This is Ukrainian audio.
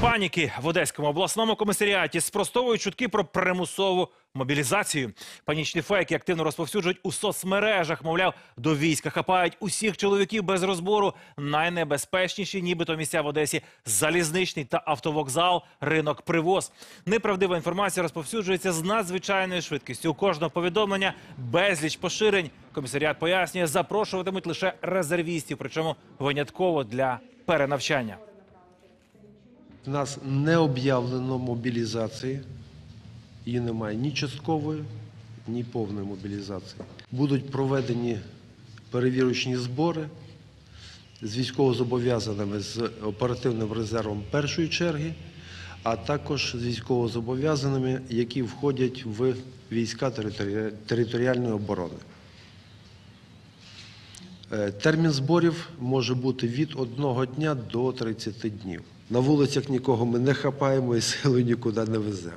паніки в Одеському обласному комісаріаті спростовують чутки про примусову мобілізацію. Панічні фейки активно розповсюджують у соцмережах. Мовляв, до війська хапають усіх чоловіків без розбору. Найнебезпечніші, нібито місця в Одесі залізничний та автовокзал, ринок привоз. Неправдива інформація розповсюджується з надзвичайною швидкістю. У кожного повідомлення безліч поширень. Комісаріат пояснює, запрошуватимуть лише резервістів, причому винятково для перенавчання. У нас не об'явлено мобілізації, її немає ні часткової, ні повної мобілізації. Будуть проведені перевірочні збори з військовозобов'язаними з оперативним резервом першої черги, а також з військовозобов'язаними, які входять в війська територіальної оборони. Е, Термін зборів може бути від одного дня до 30 днів. На вулицях нікого ми не хапаємо і силу нікуди не веземо.